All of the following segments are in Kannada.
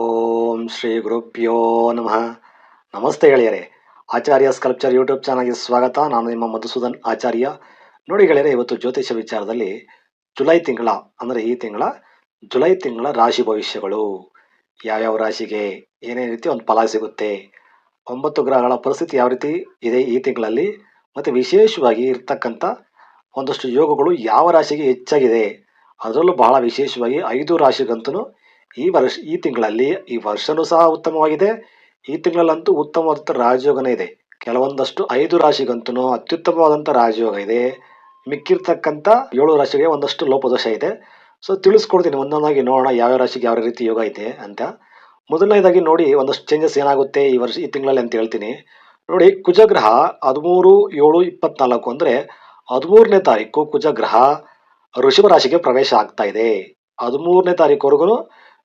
ಓಂ ಶ್ರೀ ಗುರುಭ್ಯೋ ನಮಃ. ನಮಸ್ತೆ ಗೆಳೆಯರೆ. ಆಚಾರ್ಯ ಸ್ಕಲ್ಪ್ಚರ್ ಯೂಟ್ಯೂಬ್ ಚಾನಲ್ಗೆ ಸ್ವಾಗತ. ನಾನು ನಿಮ್ಮ ಮಧುಸೂದನ್ ಆಚಾರ್ಯ. ನೋಡಿ ಗೆಳೆಯರೆ, ಇವತ್ತು ಜ್ಯೋತಿಷ ವಿಚಾರದಲ್ಲಿ ಜುಲೈ ತಿಂಗಳ, ಅಂದರೆ ಈ ತಿಂಗಳ ಜುಲೈ ತಿಂಗಳ ರಾಶಿ ಭವಿಷ್ಯಗಳು. ಯಾವ್ಯಾವ ರಾಶಿಗೆ ಏನೇನು ರೀತಿ ಒಂದು ಫಲ ಸಿಗುತ್ತೆ, ಒಂಬತ್ತು ಗ್ರಹಗಳ ಪರಿಸ್ಥಿತಿ ಯಾವ ರೀತಿ ಇದೆ ಈ ತಿಂಗಳಲ್ಲಿ, ಮತ್ತು ವಿಶೇಷವಾಗಿ ಇರ್ತಕ್ಕಂಥ ಒಂದಷ್ಟು ಯೋಗಗಳು ಯಾವ ರಾಶಿಗೆ ಹೆಚ್ಚಾಗಿದೆ, ಅದರಲ್ಲೂ ಬಹಳ ವಿಶೇಷವಾಗಿ ಐದು ರಾಶಿಗಂತೂ ಈ ವರ್ಷ, ಈ ತಿಂಗಳಲ್ಲಿ ಈ ವರ್ಷನೂ ಸಹ ಉತ್ತಮವಾಗಿದೆ. ಈ ತಿಂಗಳಲ್ಲಂತೂ ಉತ್ತಮವಾದಂಥ ರಾಜಯೋಗನೇ ಇದೆ. ಕೆಲವೊಂದಷ್ಟು ಐದು ರಾಶಿಗಂತೂ ಅತ್ಯುತ್ತಮವಾದಂಥ ರಾಜಯೋಗ ಇದೆ. ಮಿಕ್ಕಿರ್ತಕ್ಕಂಥ ಏಳು ರಾಶಿಗೆ ಒಂದಷ್ಟು ಲೋಪದೋಷ ಇದೆ. ಸೊ ತಿಳಿಸ್ಕೊಡ್ತೀನಿ. ಒಂದೊಂದಾಗಿ ನೋಡೋಣ ಯಾವ್ಯಾವ ರಾಶಿಗೆ ಯಾವ ರೀತಿ ಯೋಗ ಇದೆ ಅಂತ. ಮೊದಲನೇದಾಗಿ ನೋಡಿ, ಒಂದಷ್ಟು ಚೇಂಜಸ್ ಏನಾಗುತ್ತೆ ಈ ವರ್ಷ, ಈ ತಿಂಗಳಲ್ಲಿ ಅಂತ ಹೇಳ್ತೀನಿ. ನೋಡಿ, ಕುಜಗ್ರಹ ಹದಿಮೂರು, ಏಳು, ಇಪ್ಪತ್ನಾಲ್ಕು ಅಂದರೆ ಹದಿಮೂರನೇ ತಾರೀಕು ಕುಜಗ್ರಹ ಋಷಭ ರಾಶಿಗೆ ಪ್ರವೇಶ ಆಗ್ತಾ ಇದೆ. ಹದಿಮೂರನೇ ತಾರೀಕುವರೆಗೂ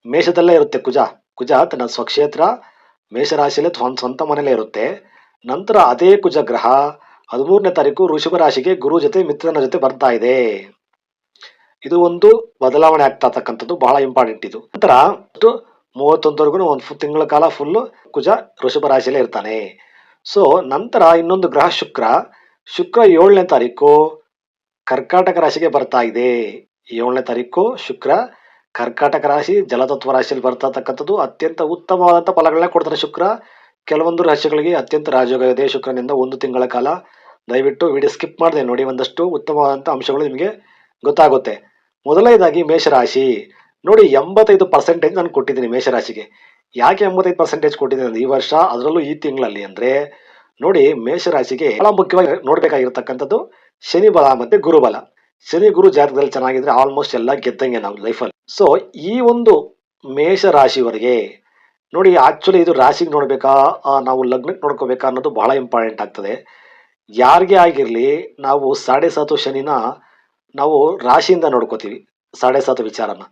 ಮೇಷದಲ್ಲೇ ಇರುತ್ತೆ ಕುಜ. ಕುಜ ತನ್ನ ಸ್ವಕ್ಷೇತ್ರ, ಮೇಷರಾಶಿಯಲ್ಲೇ ಸ್ವಂತ ಮನೆಯಲ್ಲೇ ಇರುತ್ತೆ. ನಂತರ ಅದೇ ಕುಜ ಗ್ರಹ, ಹದಿಮೂರನೇ ತಾರೀಕು ಋಷಭ ರಾಶಿಗೆ ಗುರು ಜೊತೆ, ಮಿತ್ರನ ಜೊತೆ ಬರ್ತಾ ಇದೆ. ಇದು ಒಂದು ಬದಲಾವಣೆ ಆಗ್ತಾ ಇರ್ತಕ್ಕಂಥದ್ದು, ಬಹಳ ಇಂಪಾರ್ಟೆಂಟ್ ಇದು. ನಂತರ ಮೂವತ್ತೊಂದರೆಗೂ ಒಂದು ತಿಂಗಳ ಕಾಲ ಫುಲ್ಲು ಕುಜ ಋಷಭ ರಾಶಿಯಲ್ಲೇ ಇರ್ತಾನೆ. ಸೊ ನಂತರ ಇನ್ನೊಂದು ಗ್ರಹ ಶುಕ್ರ. ಶುಕ್ರ ಏಳನೇ ತಾರೀಕು ಕರ್ಕಾಟಕ ರಾಶಿಗೆ ಬರ್ತಾ ಇದೆ. ಏಳನೇ ತಾರೀಕು ಶುಕ್ರ. ಕರ್ಕಾಟಕ ರಾಶಿ, ಜಲತತ್ವ ರಾಶಿಯಲ್ಲಿ ಬರ್ತಕ್ಕಂಥದ್ದು ಅತ್ಯಂತ ಉತ್ತಮವಾದಂಥ ಫಲಗಳನ್ನ ಕೊಡ್ತಾರೆ ಶುಕ್ರ. ಕೆಲವೊಂದು ರಾಶಿಗಳಿಗೆ ಅತ್ಯಂತ ರಾಜಯೋಗ ಇದೆ ಶುಕ್ರನಿಂದ ಒಂದು ತಿಂಗಳ ಕಾಲ. ದಯವಿಟ್ಟು ವಿಡಿಯೋ ಸ್ಕಿಪ್ ಮಾಡಿದೆ ನೋಡಿ ಒಂದಷ್ಟು ಉತ್ತಮವಾದಂಥ ಅಂಶಗಳು ನಿಮಗೆ ಗೊತ್ತಾಗುತ್ತೆ. ಮೊದಲನೇದಾಗಿ ಮೇಷರಾಶಿ. ನೋಡಿ, ಎಂಬತ್ತೈದು ಪರ್ಸೆಂಟೇಜ್ ನಾನು ಕೊಟ್ಟಿದ್ದೀನಿ ಮೇಷರಾಶಿಗೆ. ಯಾಕೆ ಎಂಬತ್ತೈದು ಪರ್ಸೆಂಟೇಜ್ ಕೊಟ್ಟಿದ್ದೀನಿ ಅಂದ್ರೆ ಈ ವರ್ಷ, ಅದರಲ್ಲೂ ಈ ತಿಂಗಳಲ್ಲಿ ಅಂದ್ರೆ, ನೋಡಿ, ಮೇಷರಾಶಿಗೆ ಬಹಳ ಮುಖ್ಯವಾಗಿ ನೋಡಬೇಕಾಗಿರ್ತಕ್ಕಂಥದ್ದು ಶನಿ ಬಲ ಮತ್ತೆ ಗುರುಬಲ ಶನಿ ಗುರು ಜಾತಕದಲ್ಲಿ ಚೆನ್ನಾಗಿದ್ರೆ ಆಲ್ಮೋಸ್ಟ್ ಎಲ್ಲ ಗೆದ್ದಂಗೆ ನಾವು ಲೈಫಲ್ಲಿ ಸೊ ಈ ಒಂದು ಮೇಷ ರಾಶಿವರೆಗೆ ನೋಡಿ ಆಕ್ಚುಲಿ ಇದು ರಾಶಿಗೆ ನೋಡಬೇಕಾ ನಾವು ಲಗ್ನಕ್ಕೆ ನೋಡ್ಕೋಬೇಕಾ ಅನ್ನೋದು ಬಹಳ ಇಂಪಾರ್ಟೆಂಟ್ ಆಗ್ತದೆ. ಯಾರಿಗೆ ಆಗಿರಲಿ, ನಾವು ಸಾಡೆ ಸಾತು ಶನಿನ ನಾವು ರಾಶಿಯಿಂದ ನೋಡ್ಕೋತೀವಿ ಸಾಡೆ ಸಾತು ವಿಚಾರನ.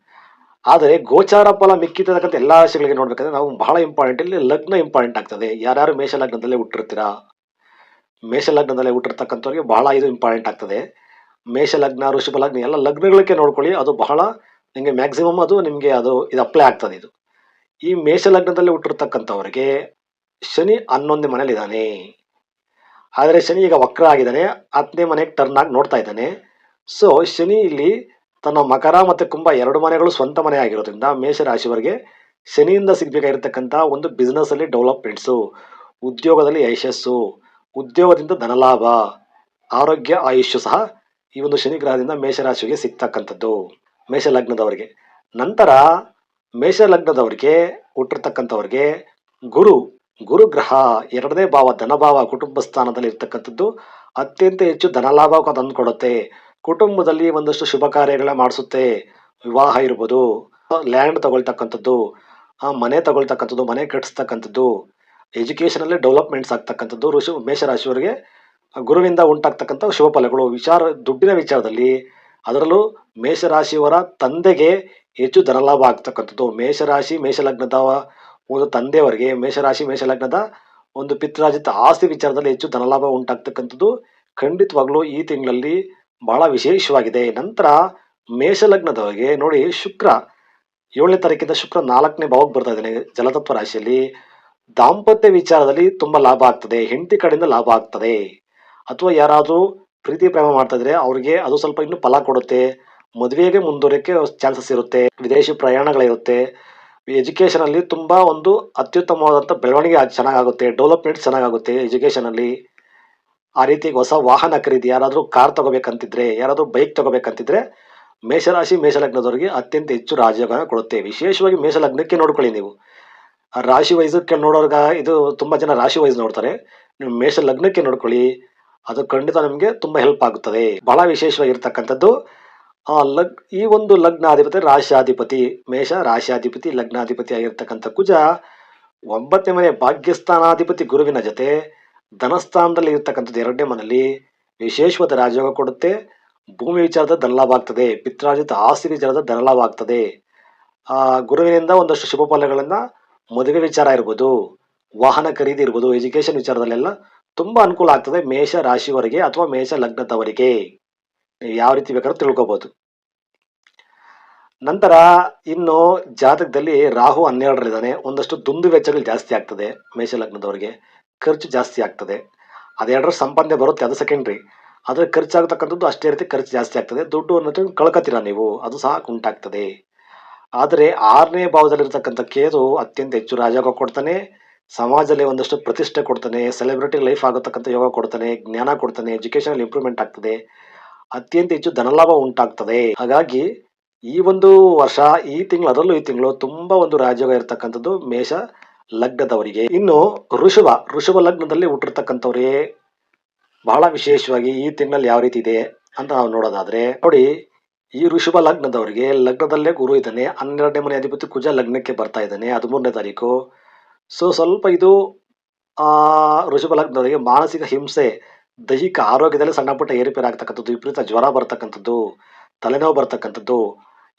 ಆದರೆ ಗೋಚಾರ ಫಲ ಮಿಕ್ಕಿರ್ತಕ್ಕಂಥ ಎಲ್ಲ ರಾಶಿಗಳಿಗೆ ನೋಡ್ಬೇಕಂದ್ರೆ ನಾವು ಬಹಳ ಇಂಪಾರ್ಟೆಂಟ್ ಇಲ್ಲಿ ಲಗ್ನ ಇಂಪಾರ್ಟೆಂಟ್ ಆಗ್ತದೆ. ಯಾರ್ಯಾರು ಮೇಷ ಲಗ್ನದಲ್ಲೇ ಹುಟ್ಟಿರ್ತೀರಾ? ಮೇಷ ಲಗ್ನದಲ್ಲೇ ಹುಟ್ಟಿರ್ತಕ್ಕಂಥವ್ರಿಗೆ ಬಹಳ ಇದು ಇಂಪಾರ್ಟೆಂಟ್ ಆಗ್ತದೆ. ಮೇಷ ಲಗ್ನ ಋಷಭ ಲಗ್ನ ಎಲ್ಲ ಲಗ್ನಗಳಿಗೆ ನೋಡ್ಕೊಳ್ಳಿ, ಅದು ಬಹಳ ನಿಮಗೆ ಮ್ಯಾಕ್ಸಿಮಮ್ ಅದು, ನಿಮಗೆ ಅದು, ಇದು ಅಪ್ಲೈ ಆಗ್ತದೆ ಇದು. ಈ ಮೇಷ ಲಗ್ನದಲ್ಲಿ ಹುಟ್ಟಿರ್ತಕ್ಕಂಥವ್ರಿಗೆ ಶನಿ ಹನ್ನೊಂದನೇ ಮನೇಲಿದ್ದಾನೆ ಆದರೆ ಶನಿ ಈಗ ವಕ್ರ ಆಗಿದ್ದಾನೆ, ಹತ್ತನೇ ಮನೆಗೆ ಟರ್ನ್ ಆಗಿ ನೋಡ್ತಾ ಇದ್ದಾನೆ. ಸೊ ಶನಿ ಇಲ್ಲಿ ತನ್ನ ಮಕರ ಮತ್ತು ಕುಂಭ ಎರಡು ಮನೆಗಳು ಸ್ವಂತ ಮನೆ ಆಗಿರೋದ್ರಿಂದ ಮೇಷರಾಶಿವರೆಗೆ ಶನಿಯಿಂದ ಸಿಗಬೇಕಾಗಿರ್ತಕ್ಕಂಥ ಒಂದು ಬಿಸ್ನೆಸ್ಸಲ್ಲಿ ಡೆವಲಪ್ಮೆಂಟ್ಸು ಉದ್ಯೋಗದಲ್ಲಿ ಯಶಸ್ಸು, ಉದ್ಯೋಗದಿಂದ ಧನಲಾಭ, ಆರೋಗ್ಯ, ಆಯುಷ್ಯು ಸಹ ಈ ಒಂದು ಶನಿ ಗ್ರಹದಿಂದ ಮೇಷರಾಶಿಗೆ ಸಿಗ್ತಕ್ಕಂಥದ್ದು. ಮೇಷ ಲಗ್ನದವರಿಗೆ ನಂತರ ಮೇಷ ಲಗ್ನದವರಿಗೆ ಹುಟ್ಟಿರ್ತಕ್ಕಂಥವ್ರಿಗೆ ಗುರು. ಗುರುಗ್ರಹ ಎರಡನೇ ಭಾವ ಧನಭಾವ ಕುಟುಂಬ ಸ್ಥಾನದಲ್ಲಿ ಇರ್ತಕ್ಕಂಥದ್ದು ಅತ್ಯಂತ ಹೆಚ್ಚು ಧನಲಾಭ ತಂದುಕೊಡುತ್ತೆ ಕುಟುಂಬದಲ್ಲಿ ಒಂದಷ್ಟು ಶುಭ ಕಾರ್ಯಗಳ ಮಾಡಿಸುತ್ತೆ. ವಿವಾಹ ಇರ್ಬೋದು ಲ್ಯಾಂಡ್ ತಗೊಳ್ತಕ್ಕಂಥದ್ದು ಮನೆ ತಗೊಳ್ತಕ್ಕಂಥದ್ದು, ಮನೆ ಕಟ್ಟಿಸ್ತಕ್ಕಂಥದ್ದು ಎಜುಕೇಷನಲ್ಲಿ ಡೆವಲಪ್ಮೆಂಟ್ಸ್ ಆಗ್ತಕ್ಕಂಥದ್ದು, ಋಷಿ ಮೇಷರಾಶಿಯವರಿಗೆ ಗುರುವಿಂದ ಉಂಟಾಗ್ತಕ್ಕಂಥ ಶುಭ ಫಲಗಳು. ವಿಚಾರ, ದುಡ್ಡಿನ ವಿಚಾರದಲ್ಲಿ ಅದರಲ್ಲೂ ಮೇಷರಾಶಿಯವರ ತಂದೆಗೆ ಹೆಚ್ಚು ಧನಲಾಭ ಆಗ್ತಕ್ಕಂಥದ್ದು. ಮೇಷರಾಶಿ, ಮೇಷಲಗ್ನದ ಒಂದು ತಂದೆಯವರಿಗೆ ಮೇಷರಾಶಿ, ಮೇಷಲಗ್ನದ ಒಂದು ಪಿತ್ರಾಜಿತ ಆಸ್ತಿ ವಿಚಾರದಲ್ಲಿ ಹೆಚ್ಚು ಧನಲಾಭ ಉಂಟಾಗ್ತಕ್ಕಂಥದ್ದು ಖಂಡಿತವಾಗ್ಲೂ ಈ ತಿಂಗಳಲ್ಲಿ ಬಹಳ ವಿಶೇಷವಾಗಿದೆ. ನಂತರ ಮೇಷಲಗ್ನದವರಿಗೆ ನೋಡಿ ಶುಕ್ರ ಏಳನೇ ತಾರೀಕಿಂದ ಶುಕ್ರ ನಾಲ್ಕನೇ ಭಾವಕ್ಕೆ ಬರ್ತಾ ಇದ್ದಾನೆ ಜಲತತ್ವ ರಾಶಿಯಲ್ಲಿ. ದಾಂಪತ್ಯ ವಿಚಾರದಲ್ಲಿ ತುಂಬಾ ಲಾಭ ಆಗ್ತದೆ, ಹೆಂಡತಿ ಕಡೆಯಿಂದ ಲಾಭ ಆಗ್ತದೆ. ಅಥವಾ ಯಾರಾದರೂ ಪ್ರೀತಿ ಪ್ರೇಮ ಮಾಡ್ತಾ ಇದ್ರೆ ಅವ್ರಿಗೆ ಅದು ಸ್ವಲ್ಪ ಇನ್ನೂ ಫಲ ಕೊಡುತ್ತೆ. ಮದುವೆಗೆ ಮುಂದುವರಿಯಕ್ಕೆ ಚಾನ್ಸಸ್ ಇರುತ್ತೆ. ವಿದೇಶಿ ಪ್ರಯಾಣಗಳಿರುತ್ತೆ. ಎಜುಕೇಷನಲ್ಲಿ ತುಂಬಾ ಒಂದು ಅತ್ಯುತ್ತಮವಾದಂಥ ಬೆಳವಣಿಗೆ ಚೆನ್ನಾಗಾಗುತ್ತೆ. ಡೆವಲಪ್ಮೆಂಟ್ ಚೆನ್ನಾಗಾಗುತ್ತೆ ಎಜುಕೇಷನಲ್ಲಿ ಆ ರೀತಿ ಹೊಸ ವಾಹನ ಖರೀದಿ, ಯಾರಾದರೂ ಕಾರ್ ತಗೋಬೇಕಂತಿದ್ರೆ, ಯಾರಾದರೂ ಬೈಕ್ ತಗೋಬೇಕಂತಿದ್ರೆ ಮೇಷರಾಶಿ, ಮೇಷಲಗ್ನದವರಿಗೆ ಅತ್ಯಂತ ಹೆಚ್ಚು ರಾಜಯೋಗ ಕೊಡುತ್ತೆ. ವಿಶೇಷವಾಗಿ ಮೇಷಲಗ್ನಕ್ಕೆ ನೋಡ್ಕೊಳ್ಳಿ ನೀವು. ರಾಶಿ ವೈಸಕ್ಕೆ ನೋಡೋರ್ಗ ಇದು ತುಂಬಾ ಜನ ರಾಶಿ ವೈಸ್ ನೋಡ್ತಾರೆ. ನೀವು ಮೇಷ ಲಗ್ನಕ್ಕೆ ನೋಡ್ಕೊಳ್ಳಿ. ಅದು ಖಂಡಿತ ನಿಮಗೆ ತುಂಬಾ ಹೆಲ್ಪ್ ಆಗುತ್ತದೆ. ಬಹಳ ವಿಶೇಷವಾಗಿರ್ತಕ್ಕಂಥದ್ದು ಲಗ್, ಈ ಒಂದು ಲಗ್ನಾಧಿಪತಿ ರಾಶಾಧಿಪತಿ ಮೇಷ ರಾಶ್ಯಾಧಿಪತಿ ಲಗ್ನಾಧಿಪತಿ ಆಗಿರ್ತಕ್ಕಂಥ ಕುಜ ಒಂಬತ್ತನೇ ಮನೆ ಭಾಗ್ಯಸ್ಥಾನಾಧಿಪತಿ ಗುರುವಿನ ಜೊತೆ ಧನಸ್ಥಾನದಲ್ಲಿ ಇರ್ತಕ್ಕಂಥದ್ದು ಎರಡನೇ ಮನೆಯಲ್ಲಿ ವಿಶೇಷವಾದ ರಾಜಯೋಗ ಕೊಡುತ್ತೆ. ಭೂಮಿ ವಿಚಾರದ ಧನಲಾಭ ಆಗ್ತದೆ ಪಿತ್ರಾರ್ಜಿತ ಆಸ್ತಿ ವಿಚಾರದ ಧನಲಾಭ ಆಗ್ತದೆ ಆ ಗುರುವಿನಿಂದ ಒಂದಷ್ಟು ಶುಭ ಫಲಗಳನ್ನ ಮದುವೆ ವಿಚಾರ ಇರ್ಬೋದು, ವಾಹನ ಖರೀದಿ ಇರ್ಬೋದು ಎಜುಕೇಶನ್ ವಿಚಾರದಲ್ಲೆಲ್ಲ ತುಂಬಾ ಅನುಕೂಲ ಆಗ್ತದೆ ಮೇಷ ರಾಶಿಯವರಿಗೆ ಅಥವಾ ಮೇಷ ಲಗ್ನದವರಿಗೆ. ನೀವು ಯಾವ ರೀತಿ ಬೇಕಾದ್ರೂ ತಿಳ್ಕೊಬಹುದು ನಂತರ ಇನ್ನು ಜಾತಕದಲ್ಲಿ ರಾಹು ಹನ್ನೆರಡರಲ್ಲಿದ್ದಾನೆ. ಒಂದಷ್ಟು ದುಂದು ವೆಚ್ಚಗಳು ಜಾಸ್ತಿ ಆಗ್ತದೆ ಮೇಷ ಲಗ್ನದವರಿಗೆ. ಖರ್ಚು ಜಾಸ್ತಿ ಆಗ್ತದೆ. ಅದೆರಡರ ಸಂಪಾದನೆ ಬರುತ್ತೆ ಅದು ಸೆಕೆಂಡ್ರಿ ಆದರೆ ಖರ್ಚಾಗತಕ್ಕಂಥದ್ದು ಅಷ್ಟೇ ರೀತಿ ಖರ್ಚು ಜಾಸ್ತಿ ಆಗ್ತದೆ. ದುಡ್ಡು ಅನ್ನೋದು ಕಳ್ಕೊತೀರ ನೀವು, ಅದು ಸಹ ಉಂಟಾಗ್ತದೆ ಆದರೆ ಆರನೇ ಭಾವದಲ್ಲಿರ್ತಕ್ಕಂಥ ಕೇದು ಅತ್ಯಂತ ಹೆಚ್ಚು ರಾಜಾಗ ಕೊಡ್ತಾನೆ. ಸಮಾಜದಲ್ಲಿ ಒಂದಷ್ಟು ಪ್ರತಿಷ್ಠೆ ಕೊಡ್ತಾನೆ ಸೆಲೆಬ್ರಿಟಿ ಲೈಫ್ ಆಗತಕ್ಕಂಥ ಯೋಗ ಕೊಡ್ತಾನೆ, ಜ್ಞಾನ ಕೊಡ್ತಾನೆ ಎಜುಕೇಶನ್ ಇಂಪ್ರೂವ್ಮೆಂಟ್ ಆಗ್ತದೆ. ಅತ್ಯಂತ ಹೆಚ್ಚು ಧನಲಾಭ ಉಂಟಾಗ್ತದೆ. ಹಾಗಾಗಿ ಈ ಒಂದು ವರ್ಷ, ಈ ತಿಂಗಳು, ಅದರಲ್ಲೂ ಈ ತಿಂಗಳು ತುಂಬಾ ಒಂದು ರಾಜಯೋಗ ಇರತಕ್ಕಂಥದ್ದು ಮೇಷ ಲಗ್ನದವರಿಗೆ. ಇನ್ನು ಋಷಭ ಋಷಭ ಲಗ್ನದಲ್ಲಿ ಹುಟ್ಟಿರ್ತಕ್ಕಂಥವ್ರಿಗೆ ಬಹಳ ವಿಶೇಷವಾಗಿ ಈ ತಿಂಗಳಲ್ಲಿ ಯಾವ ರೀತಿ ಇದೆ ಅಂತ ನಾವು ನೋಡೋದಾದ್ರೆ, ನೋಡಿ, ಈ ಋಷಭ ಲಗ್ನದವರಿಗೆ ಲಗ್ನದಲ್ಲೇ ಗುರು ಇದ್ದಾನೆ, ಹನ್ನೆರಡನೇ ಮನೆ ಅಧಿಪತಿ ಕುಜ ಲಗ್ನಕ್ಕೆ ಬರ್ತಾ ಇದ್ದಾನೆ, ಹದಿಮೂರನೇ ತಾರೀಕು. ಸೊ ಸ್ವಲ್ಪ ಇದು, ಆ ಋಷಭ ಲಗ್ನದವರಿಗೆ ಮಾನಸಿಕ ಹಿಂಸೆ, ದೈಹಿಕ ಆರೋಗ್ಯದಲ್ಲಿ ಸಣ್ಣ ಪುಟ್ಟ ಏರುಪೇರು ಆಗ್ತಕ್ಕಂಥದ್ದು ವಿಪರೀತ ಜ್ವರ ಬರ್ತಕ್ಕಂಥದ್ದು, ತಲೆನೋವು ಬರ್ತಕ್ಕಂಥದ್ದು,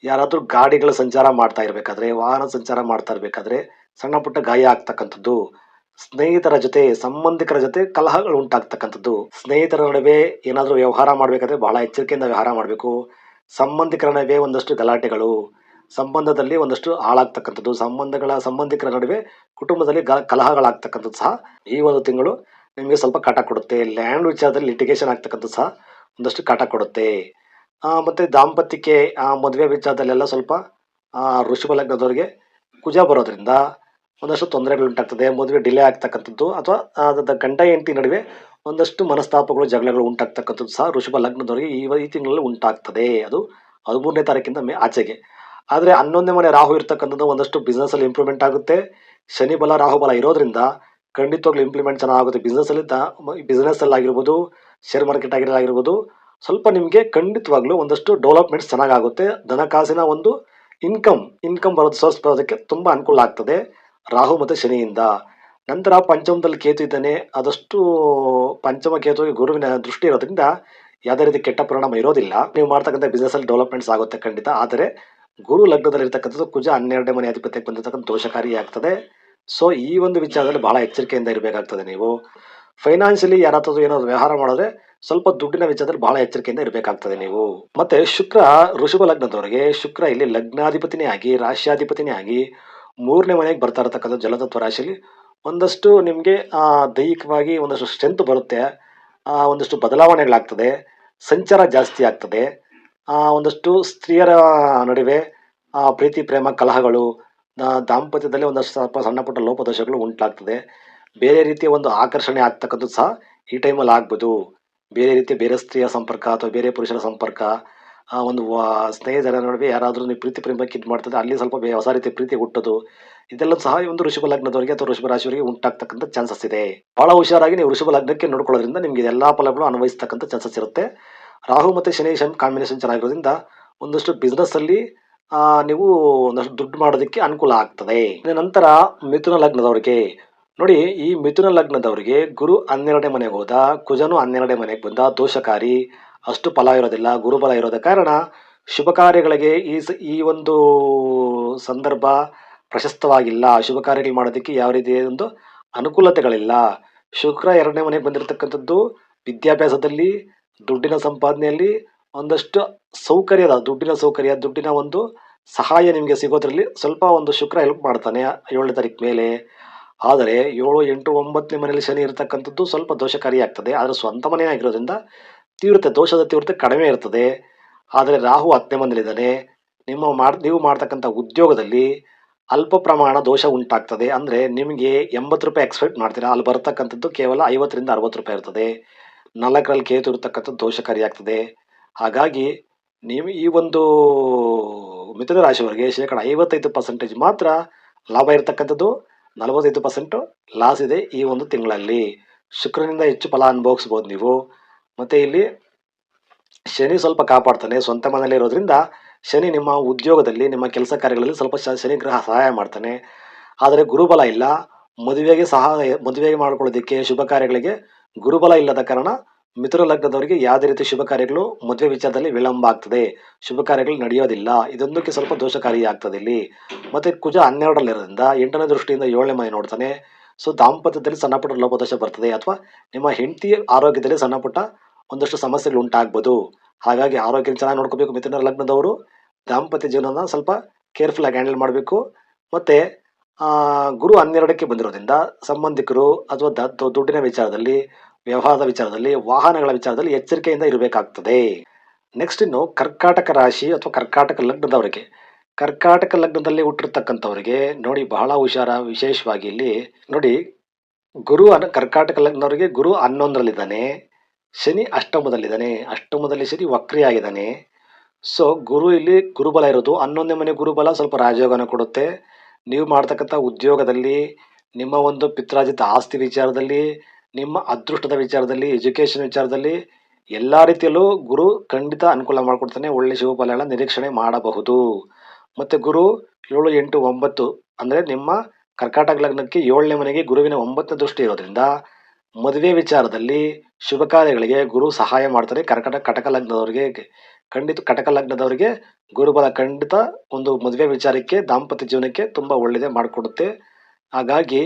ಯಾರಾದರೂ ಗಾಡಿಗಳ ಸಂಚಾರ ಮಾಡ್ತಾ ಇರಬೇಕಾದ್ರೆ, ವಾಹನ ಸಂಚಾರ ಮಾಡ್ತಾ ಇರಬೇಕಾದ್ರೆ, ಸಣ್ಣ ಪುಟ್ಟ ಗಾಯ ಆಗ್ತಕ್ಕಂಥದ್ದು, ಸ್ನೇಹಿತರ ಜೊತೆ, ಸಂಬಂಧಿಕರ ಜೊತೆ ಕಲಹಗಳು ಉಂಟಾಗ್ತಕ್ಕಂಥದ್ದು, ಸ್ನೇಹಿತರ ನಡುವೆ ಏನಾದರೂ ವ್ಯವಹಾರ ಮಾಡಬೇಕಾದ್ರೆ ಬಹಳ ಎಚ್ಚರಿಕೆಯಿಂದ ವ್ಯವಹಾರ ಮಾಡಬೇಕು, ಸಂಬಂಧಿಕರ ನಡುವೆ ಒಂದಷ್ಟು ಗಲಾಟೆಗಳು ಸಂಬಂಧದಲ್ಲಿ ಒಂದಷ್ಟು ಹಾಳಾಗ್ತಕ್ಕಂಥದ್ದು. ಸಂಬಂಧಗಳ, ಸಂಬಂಧಿಕರ ನಡುವೆ ಕುಟುಂಬದಲ್ಲಿ ಗ, ಕಲಹಗಳಾಗ್ತಕ್ಕಂಥದ್ದು ಸಹ. ಈ ಒಂದು ತಿಂಗಳು ನಿಮಗೆ ಸ್ವಲ್ಪ ಕಾಟ ಕೊಡುತ್ತೆ. ಲ್ಯಾಂಡ್ ವಿಚಾರದಲ್ಲಿ ಲಿಟಿಗೇಷನ್ ಆಗ್ತಕ್ಕಂಥದ್ದು ಸಹ ಒಂದಷ್ಟು ಕಾಟ ಕೊಡುತ್ತೆ. ಮತ್ತು ದಾಂಪತ್ಯಕ್ಕೆ ಮದುವೆ ವಿಚಾರದಲ್ಲೆಲ್ಲ ಸ್ವಲ್ಪ ಋಷಿ ವೃಷಭ ಲಗ್ನದವರಿಗೆ ಕುಜ ಬರೋದ್ರಿಂದ ಒಂದಷ್ಟು ತೊಂದರೆಗಳು ಉಂಟಾಗ್ತದೆ ಮದುವೆ ಡಿಲೇ ಆಗ್ತಕ್ಕಂಥದ್ದು ಅಥವಾ ಗಂಡ ಹೆಂಡತಿ ನಡುವೆ ಒಂದಷ್ಟು ಮನಸ್ತಾಪಗಳು, ಜಗಳಗಳು ಉಂಟಾಗ್ತಕ್ಕಂಥದ್ದು ಸಹ ಋಷಭ ಲಗ್ನದವರಿಗೆ ಈ ಈ ತಿಂಗಳಲ್ಲಿ ಉಂಟಾಗ್ತದೆ. ಅದು ಹದಿಮೂರನೇ ತಾರೀಕಿಂದ ಮೇ, ಆಚೆಗೆ. ಆದರೆ ಹನ್ನೊಂದನೇ ಮನೆ ರಾಹು ಇರ್ತಕ್ಕಂಥದ್ದು ಒಂದಷ್ಟು ಅಲ್ಲಿ ಇಂಪ್ರೂವ್ಮೆಂಟ್ ಆಗುತ್ತೆ. ಶನಿ ಬಲ, ರಾಹು ಬಲ ಇರೋದ್ರಿಂದ ಖಂಡಿತವಾಗ್ಲೂ ಇಂಪ್ಲಿಮೆಂಟ್ ಚೆನ್ನಾಗುತ್ತೆ business ಅಲ್ಲಿ ಬಿಸ್ನೆಸ್ ಅಲ್ಲಿ ಆಗಿರ್ಬೋದು ಶೇರ್ ಮಾರ್ಕೆಟ್ ಆಗಿರ್ಬೋದು, ಸ್ವಲ್ಪ ನಿಮಗೆ ಖಂಡಿತವಾಗ್ಲೂ ಒಂದಷ್ಟು ಡೆವಲಪ್ಮೆಂಟ್ಸ್ ಚೆನ್ನಾಗುತ್ತೆ ಧನಕಾಸಿನ ಒಂದು ಇನ್ಕಮ್ ಇನ್ಕಮ್ ಬರೋದು ಸೋರ್ಸ್ ಬರೋದಕ್ಕೆ ತುಂಬ ಅನುಕೂಲ ಆಗ್ತದೆ ರಾಹು ಮತ್ತು ಶನಿಯಿಂದ. ನಂತರ ಪಂಚಮದಲ್ಲಿ ಕೇತು ಇದ್ದಾನೆ. ಆದಷ್ಟು ಪಂಚಮ ಕೇತುವಿಗೆ ಗುರುವಿನ ದೃಷ್ಟಿ ಇರೋದ್ರಿಂದ ಯಾವುದೇ ರೀತಿ ಕೆಟ್ಟ ಪರಿಣಾಮ ಇರೋದಿಲ್ಲ. ನೀವು ಮಾಡ್ತಕ್ಕಂಥ ಅಲ್ಲಿ ಡೆವಲಪ್ಮೆಂಟ್ಸ್ ಆಗುತ್ತೆ ಖಂಡಿತ. ಆದರೆ ಗುರು ಲಗ್ನದಲ್ಲಿ ಇರ್ತಕ್ಕಂಥದ್ದು ಕುಜ ಹನ್ನೆರಡನೇ ಮನೆ ಅಧಿಪತ್ಯಕ್ಕೆ ಬಂದಿರತಕ್ಕಂಥ ದೋಷಕಾರಿ ಆಗ್ತದೆ. ಸೊ ಈ ಒಂದು ವಿಚಾರದಲ್ಲಿ ಬಹಳ ಎಚ್ಚರಿಕೆಯಿಂದ ಇರಬೇಕಾಗ್ತದೆ ನೀವು. ಫೈನಾನ್ಷಿಯಲಿ ಯಾರಾದರೂ ಏನಾದರೂ ವ್ಯವಹಾರ ಮಾಡಿದ್ರೆ ಸ್ವಲ್ಪ ದುಡ್ಡಿನ ವಿಚಾರದಲ್ಲಿ ಬಹಳ ಎಚ್ಚರಿಕೆಯಿಂದ ಇರಬೇಕಾಗ್ತದೆ ನೀವು. ಮತ್ತೆ ಶುಕ್ರ ಋಷಭ ಲಗ್ನದವರಿಗೆ, ಶುಕ್ರ ಇಲ್ಲಿ ಲಗ್ನಾಧಿಪತಿನೇ ಆಗಿ, ರಾಶಿಯಾಧಿಪತಿನೇ ಆಗಿ ಮೂರನೇ ಮನೆಗೆ ಬರ್ತಾ ಇರತಕ್ಕಂಥ ಜಲತತ್ವ ರಾಶಿಯಲ್ಲಿ ಒಂದಷ್ಟು ನಿಮಗೆ ದೈಹಿಕವಾಗಿ ಒಂದಷ್ಟು ಸ್ಟ್ರೆಂತ್ ಬರುತ್ತೆ. ಒಂದಷ್ಟು ಬದಲಾವಣೆಗಳಾಗ್ತದೆ. ಸಂಚಾರ ಜಾಸ್ತಿ ಆಗ್ತದೆ. ಒಂದಷ್ಟು ಸ್ತ್ರೀಯರ ನಡುವೆ ಪ್ರೀತಿ, ಪ್ರೇಮ, ಕಲಹಗಳು ದಾಂಪತ್ಯದಲ್ಲಿ ಒಂದಷ್ಟು ಸ್ವಲ್ಪ ಸಣ್ಣ ಪುಟ್ಟ ಲೋಪದೋಷಗಳು ಉಂಟಾಗ್ತದೆ. ಬೇರೆ ರೀತಿಯ ಒಂದು ಆಕರ್ಷಣೆ ಆಗ್ತಕ್ಕಂಥದ್ದು ಸಹ ಈ ಟೈಮಲ್ಲಿ ಆಗ್ಬೋದು. ಬೇರೆ ರೀತಿಯ ಬೇರೆ ಸ್ತ್ರೀಯ ಸಂಪರ್ಕ ಅಥವಾ ಬೇರೆ ಪುರುಷರ ಸಂಪರ್ಕ ಒಂದು ಸ್ನೇಹಿತರ ನಡುವೆ ಯಾರಾದರೂ ನೀವು ಪ್ರೀತಿ ಪ್ರೇಮಕ್ಕೆ ಇದು ಮಾಡ್ತದೆ, ಅಲ್ಲಿ ಸ್ವಲ್ಪ ಬೇ- ಹೊಸ ರೀತಿಯ ಪ್ರೀತಿ ಹುಟ್ಟೋದು ಇದೆಲ್ಲ ಸಹ ಒಂದು ಋಷಭ ಲಗ್ನದವರಿಗೆ ಅಥವಾ ಋಷಭ ರಾಶಿಯವರಿಗೆ ಉಂಟಾಗ್ತಕ್ಕಂಥ ಚಾನ್ಸಸ್ ಇದೆ. ಬಹಳ ಹುಷಾರಾಗಿ ನೀವು ಋಷಭ ಲಗ್ನಕ್ಕೆ ನೋಡ್ಕೊಳ್ಳೋದ್ರಿಂದ ನಿಮಗೆ ಎಲ್ಲಾ ಫಲಗಳು ಅನ್ವಯಿಸ್ತಕ್ಕಂಥ ಚಾನ್ಸಸ್ ಇರುತ್ತೆ. ರಾಹು ಮತ್ತು ಶನಿ ಶನ್ ಕಾಂಬಿನೇಷನ್ ಚೆನ್ನಾಗಿರೋದ್ರಿಂದ ಒಂದಷ್ಟು ಬಿಸ್ನೆಸ್ಸಲ್ಲಿ ನೀವು ಒಂದಷ್ಟು ದುಡ್ಡು ಮಾಡೋದಕ್ಕೆ ಅನುಕೂಲ ಆಗ್ತದೆ. ನಂತರ ಮಿಥುನ ಲಗ್ನದವರಿಗೆ. ನೋಡಿ, ಈ ಮಿಥುನ ಲಗ್ನದವರಿಗೆ ಗುರು ಹನ್ನೆರಡನೇ ಮನೆಗೆ ಹೋದ, ಕುಜನು ಹನ್ನೆರಡನೇ ಮನೆಗೆ ಬಂದ, ದೋಷಕಾರಿ, ಅಷ್ಟು ಫಲ ಇರೋದಿಲ್ಲ, ಗುರುಬಲ ಇರೋದ ಕಾರಣ ಶುಭ ಕಾರ್ಯಗಳಿಗೆ ಈ ಈ ಒಂದು ಸಂದರ್ಭ ಪ್ರಶಸ್ತವಾಗಿಲ್ಲ. ಶುಭ ಕಾರ್ಯಗಳು ಮಾಡೋದಕ್ಕೆ ಯಾವ ರೀತಿಯ ಒಂದು ಅನುಕೂಲತೆಗಳಿಲ್ಲ. ಶುಕ್ರ ಎರಡನೇ ಮನೆಗೆ ಬಂದಿರತಕ್ಕಂಥದ್ದು ವಿದ್ಯಾಭ್ಯಾಸದಲ್ಲಿ ದುಡ್ಡಿನ ಸಂಪಾದನೆಯಲ್ಲಿ ಒಂದಷ್ಟು ಸೌಕರ್ಯದ ದುಡ್ಡಿನ ಸೌಕರ್ಯ, ದುಡ್ಡಿನ ಒಂದು ಸಹಾಯ ನಿಮಗೆ ಸಿಗೋದ್ರಲ್ಲಿ ಸ್ವಲ್ಪ ಒಂದು ಶುಕ್ರ ಹೆಲ್ಪ್ ಮಾಡ್ತಾನೆ ಏಳನೇ ತಾರೀಕು ಮೇಲೆ. ಆದರೆ ಏಳು, ಎಂಟು, ಒಂಬತ್ತನೇ ಮನೆಯಲ್ಲಿ ಶನಿ ಇರತಕ್ಕಂಥದ್ದು ಸ್ವಲ್ಪ ದೋಷಕಾರಿಯಾಗ್ತದೆ ಆದರೆ ಸ್ವಂತ ಮನೆ ಆಗಿರೋದ್ರಿಂದ ತೀವ್ರತೆ, ದೋಷದ ತೀವ್ರತೆ ಕಡಿಮೆ ಇರ್ತದೆ. ಆದರೆ ರಾಹು ಹತ್ತನೇ ಮನೆಯಲ್ಲಿದ್ದಾನೆ. ನಿಮ್ಮ ಮಾಡ್, ನೀವು ಮಾಡ್ತಕ್ಕಂಥ ಉದ್ಯೋಗದಲ್ಲಿ ಅಲ್ಪ ಪ್ರಮಾಣ ದೋಷ ಉಂಟಾಗ್ತದೆ. ಅಂದರೆ ನಿಮಗೆ ಎಂಬತ್ತು ರೂಪಾಯಿ ಎಕ್ಸ್ಪೆಕ್ಟ್ ಮಾಡ್ತೀರಾ. ಅಲ್ಲಿ ಬರ್ತಕ್ಕಂಥದ್ದು ಕೇವಲ ಐವತ್ತರಿಂದ ಅರವತ್ತು ರೂಪಾಯಿ ಇರ್ತದೆ. ನಾಲ್ಕರಲ್ಲಿ ಕೇತು ಇರತಕ್ಕಂಥದ್ದು ದೋಷಕಾರಿಯಾಗ್ತದೆ. ಹಾಗಾಗಿ ನೀವು ಈ ಒಂದು ಮಿಥುನ ರಾಶಿಯವರಿಗೆ ಶೇಕಡ ಐವತ್ತೈದು ಪರ್ಸೆಂಟೇಜ್ ಮಾತ್ರ ಲಾಭ ಇರತಕ್ಕಂಥದ್ದು. ನಲವತ್ತೈದು ಪರ್ಸೆಂಟು ಲಾಸ್ ಇದೆ ಈ ಒಂದು ತಿಂಗಳಲ್ಲಿ. ಶುಕ್ರನಿಂದ ಹೆಚ್ಚು ಫಲ ಅನುಭವಿಸ್ಬೋದು ನೀವು. ಮತ್ತು ಇಲ್ಲಿ ಶನಿ ಸ್ವಲ್ಪ ಕಾಪಾಡ್ತಾನೆ, ಸ್ವಂತ ಮನೆಯಲ್ಲಿ ಇರೋದ್ರಿಂದ ಶನಿ ನಿಮ್ಮ ಉದ್ಯೋಗದಲ್ಲಿ, ನಿಮ್ಮ ಕೆಲಸ ಕಾರ್ಯಗಳಲ್ಲಿ ಸ್ವಲ್ಪ ಶನಿ ಗ್ರಹ ಸಹಾಯ ಮಾಡ್ತಾನೆ. ಆದರೆ ಗುರುಬಲ ಇಲ್ಲ. ಮದುವೆಗೆ ಸಹಾಯ, ಮದುವೆಗೆ ಮಾಡ್ಕೊಳ್ಳೋದಕ್ಕೆ ಶುಭ ಕಾರ್ಯಗಳಿಗೆ ಗುರುಬಲ ಇಲ್ಲದ ಕಾರಣ ಮಿಥುನ ಲಗ್ನದವರಿಗೆ ಯಾವುದೇ ರೀತಿ ಶುಭ ಕಾರ್ಯಗಳು ಮದುವೆ ವಿಚಾರದಲ್ಲಿ ವಿಳಂಬ ಆಗ್ತದೆ. ಶುಭ ಕಾರ್ಯಗಳು ನಡೆಯೋದಿಲ್ಲ. ಇದೊಂದಕ್ಕೆ ಸ್ವಲ್ಪ ದೋಷಕಾರಿ ಆಗ್ತದೆ ಇಲ್ಲಿ. ಮತ್ತೆ ಕುಜ ಹನ್ನೆರಡರಲ್ಲಿರೋದ್ರಿಂದ ಎಂಟನೇ ದೃಷ್ಟಿಯಿಂದ ಏಳನೇ ಮನೆ ನೋಡ್ತಾನೆ. ಸೊ ದಾಂಪತ್ಯದಲ್ಲಿ ಸಣ್ಣಪುಟ್ಟ ಲೋಪದೋಷ ಬರ್ತದೆ ಅಥವಾ ನಿಮ್ಮ ಹೆಂಡತಿ ಆರೋಗ್ಯದಲ್ಲಿ ಸಣ್ಣಪುಟ್ಟ ಒಂದಷ್ಟು ಸಮಸ್ಯೆಗಳು ಉಂಟಾಗ್ಬೋದು. ಹಾಗಾಗಿ ಆರೋಗ್ಯ ಚೆನ್ನಾಗಿ ನೋಡ್ಕೋಬೇಕು ಮಿಥುನ ಲಗ್ನದವರು. ದಾಂಪತ್ಯ ಜೀವನನ ಸ್ವಲ್ಪ ಕೇರ್ಫುಲ್ಲಾಗಿ ಹ್ಯಾಂಡಲ್ ಮಾಡಬೇಕು. ಮತ್ತು ಗುರು ಹನ್ನೆರಡಕ್ಕೆ ಬಂದಿರೋದ್ರಿಂದ ಸಂಬಂಧಿಕರು ಅಥವಾ ದುಡ್ಡಿನ ವಿಚಾರದಲ್ಲಿ ವ್ಯವಹಾರದ ವಿಚಾರದಲ್ಲಿ, ವಾಹನಗಳ ವಿಚಾರದಲ್ಲಿ ಎಚ್ಚರಿಕೆಯಿಂದ ಇರಬೇಕಾಗ್ತದೆ. ನೆಕ್ಸ್ಟ್ ಇನ್ನು ಕರ್ಕಾಟಕ ರಾಶಿ ಅಥವಾ ಕರ್ಕಾಟಕ ಲಗ್ನದವರಿಗೆ. ಕರ್ಕಾಟಕ ಲಗ್ನದಲ್ಲಿ ಹುಟ್ಟಿರ್ತಕ್ಕಂಥವರಿಗೆ ನೋಡಿ ಬಹಳ ಹುಷಾರ. ವಿಶೇಷವಾಗಿ ಇಲ್ಲಿ ನೋಡಿ ಗುರು ಅನ್, ಕರ್ಕಾಟಕ ಲಗ್ನವರಿಗೆ ಗುರು ಹನ್ನೊಂದರಲ್ಲಿದ್ದಾನೆ. ಶನಿ ಅಷ್ಟಮದಲ್ಲಿದ್ದಾನೆ. ಅಷ್ಟಮದಲ್ಲಿ ಶನಿ ವಕ್ರಿಯಾಗಿದ್ದಾನೆ. ಸೊ ಗುರು ಇಲ್ಲಿ ಗುರುಬಲ ಇರೋದು. ಹನ್ನೊಂದನೇ ಮನೆ ಗುರುಬಲ ಸ್ವಲ್ಪ ರಾಜಯೋಗನ ಕೊಡುತ್ತೆ. ನೀವು ಮಾಡ್ತಕ್ಕಂಥ ಉದ್ಯೋಗದಲ್ಲಿ, ನಿಮ್ಮ ಒಂದು ಪಿತ್ರಾಜಿತ ಆಸ್ತಿ ವಿಚಾರದಲ್ಲಿ ನಿಮ್ಮ ಅದೃಷ್ಟದ ವಿಚಾರದಲ್ಲಿ ಎಜುಕೇಷನ್ ವಿಚಾರದಲ್ಲಿ ಎಲ್ಲ ರೀತಿಯಲ್ಲೂ ಗುರು ಖಂಡಿತ ಅನುಕೂಲ ಮಾಡಿಕೊಡ್ತಾನೆ, ಒಳ್ಳೆ ಶುಭಫಲಗಳ ನಿರೀಕ್ಷಣೆ ಮಾಡಬಹುದು. ಮತ್ತು ಗುರು ಏಳು, ಎಂಟು, ಒಂಬತ್ತು ಅಂದರೆ ನಿಮ್ಮ ಕರ್ಕಾಟಕ ಲಗ್ನಕ್ಕೆ ಏಳನೇ ಮನೆಗೆ ಗುರುವಿನ ಒಂಬತ್ತನೇ ದೃಷ್ಟಿ ಇರೋದ್ರಿಂದ ಮದುವೆ ವಿಚಾರದಲ್ಲಿ ಶುಭ ಕಾರ್ಯಗಳಿಗೆ ಗುರು ಸಹಾಯ ಮಾಡ್ತಾರೆ. ಕರ್ಕಾಟಕ ಕಟಕ ಲಗ್ನದವರಿಗೆ ಖಂಡಿತ, ಕಟಕ ಲಗ್ನದವರಿಗೆ ಗುರುಬಲ ಖಂಡಿತ ಒಂದು ಮದುವೆ ವಿಚಾರಕ್ಕೆ, ದಾಂಪತ್ಯ ಜೀವನಕ್ಕೆ ತುಂಬ ಒಳ್ಳೆಯದೇ ಮಾಡಿಕೊಡುತ್ತೆ. ಹಾಗಾಗಿ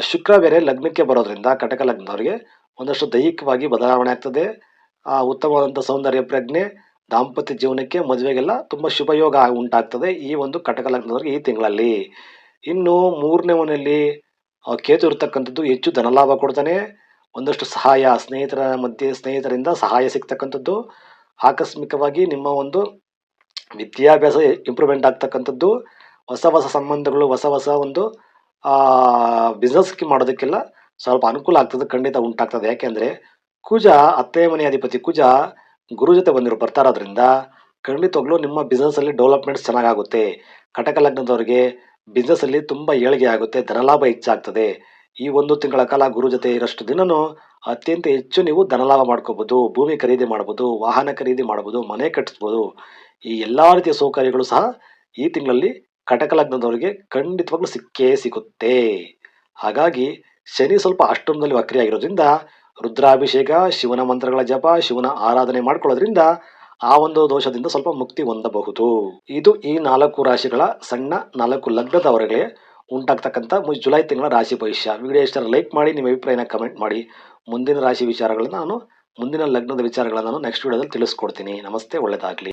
ಶುಕ್ರ ಬೇರೆ ಲಗ್ನಕ್ಕೆ ಬರೋದ್ರಿಂದ ಕಟಕ ಲಗ್ನದವರಿಗೆ ಒಂದಷ್ಟು ದೈಹಿಕವಾಗಿ ಬದಲಾವಣೆ ಆಗ್ತದೆ. ಆ, ಉತ್ತಮವಾದಂಥ ಸೌಂದರ್ಯ ಪ್ರಜ್ಞೆ ದಾಂಪತ್ಯ ಜೀವನಕ್ಕೆ ಮದುವೆಗೆಲ್ಲ ತುಂಬ ಶುಭಯೋಗ ಉಂಟಾಗ್ತದೆ ಈ ಒಂದು ಕಟಕ ಲಗ್ನದವರಿಗೆ ಈ ತಿಂಗಳಲ್ಲಿ. ಇನ್ನು ಮೂರನೇ ಮನೆಯಲ್ಲಿ ಕೇತು ಇರ್ತಕ್ಕಂಥದ್ದು ಹೆಚ್ಚು ಧನಲಾಭ ಕೊಡ್ತಾನೆ. ಒಂದಷ್ಟು ಸಹಾಯ ಸ್ನೇಹಿತರ ಮಧ್ಯೆ ಸ್ನೇಹಿತರಿಂದ ಸಹಾಯ ಸಿಗ್ತಕ್ಕಂಥದ್ದು. ಆಕಸ್ಮಿಕವಾಗಿ ನಿಮ್ಮ ಒಂದು ವಿದ್ಯಾಭ್ಯಾಸ ಇಂಪ್ರೂವ್ಮೆಂಟ್ ಆಗ್ತಕ್ಕಂಥದ್ದು. ಹೊಸ ಹೊಸ ಸಂಬಂಧಗಳು ಹೊಸ ಹೊಸ ಒಂದು ಬಿಸ್ನೆಸ್ ಮಾಡೋದಕ್ಕೆಲ್ಲ ಸ್ವಲ್ಪ ಅನುಕೂಲ ಆಗ್ತದೆ, ಖಂಡಿತ ಉಂಟಾಗ್ತದೆ. ಯಾಕೆಂದರೆ ಕುಜ ಅತ್ತೇ ಮನೆ ಅಧಿಪತಿ ಕುಜ ಗುರು ಜೊತೆ ಬಂದಿರೋ ಬರ್ತಾರೋದ್ರಿಂದ ಖಂಡಿತವಾಗ್ಲೂ ನಿಮ್ಮ ಬಿಸ್ನೆಸ್ಸಲ್ಲಿ ಡೆವಲಪ್ಮೆಂಟ್ಸ್ ಚೆನ್ನಾಗಾಗುತ್ತೆ. ಕಟಕ ಲಗ್ನದವರಿಗೆ ಬಿಸ್ನೆಸ್ಸಲ್ಲಿ ತುಂಬ ಏಳಿಗೆ ಆಗುತ್ತೆ, ಧನಲಾಭ ಹೆಚ್ಚಾಗ್ತದೆ. ಈ ಒಂದು ತಿಂಗಳ ಕಾಲ ಗುರು ಜೊತೆ ಇರೋಷ್ಟು ದಿನನು ಅತ್ಯಂತ ಹೆಚ್ಚು ನೀವು ಧನಲಾಭ ಮಾಡ್ಕೋಬೋದು, ಭೂಮಿ ಖರೀದಿ ಮಾಡ್ಬೋದು, ವಾಹನ ಖರೀದಿ ಮಾಡ್ಬೋದು, ಮನೆ ಕಟ್ಟಿಸ್ಬೋದು ಈ ಎಲ್ಲ ರೀತಿಯ ಸೌಕರ್ಯಗಳು ಸಹ ಈ ತಿಂಗಳಲ್ಲಿ ಕಟಕ ಲಗ್ನದವರಿಗೆ ಖಂಡಿತವಾಗ್ಲೂ ಸಿಕ್ಕೇ ಸಿಗುತ್ತೆ. ಹಾಗಾಗಿ ಶನಿ ಸ್ವಲ್ಪ ಅಷ್ಟಮದಲ್ಲಿ ವಕ್ರಿಯಾಗಿರೋದ್ರಿಂದ ರುದ್ರಾಭಿಷೇಕ, ಶಿವನ ಮಂತ್ರಗಳ ಜಪ, ಶಿವನ ಆರಾಧನೆ ಮಾಡ್ಕೊಳ್ಳೋದ್ರಿಂದ ಆ ಒಂದು ದೋಷದಿಂದ ಸ್ವಲ್ಪ ಮುಕ್ತಿ ಹೊಂದಬಹುದು. ಇದು ಈ ನಾಲ್ಕು ರಾಶಿಗಳ ಸಣ್ಣ ನಾಲ್ಕು ಲಗ್ನದವರೆಗೆ ಉಂಟಾಗ್ತಕ್ಕಂಥ ಜುಲೈ ತಿಂಗಳ ರಾಶಿ ಭವಿಷ್ಯ. ವಿಡಿಯೋ ಎಷ್ಟರ ಲೈಕ್ ಮಾಡಿ, ನಿಮ್ಮ ಅಭಿಪ್ರಾಯನ ಕಮೆಂಟ್ ಮಾಡಿ. ಮುಂದಿನ ರಾಶಿ ವಿಚಾರಗಳನ್ನು ನಾನು, ಮುಂದಿನ ಲಗ್ನದ ವಿಚಾರಗಳನ್ನು ನಾನು ನೆಕ್ಸ್ಟ್ ವಿಡಿಯೋದಲ್ಲಿ ತಿಳಿಸ್ಕೊಡ್ತೀನಿ. ನಮಸ್ತೆ ಒಳ್ಳೆಯದಾಗಲಿ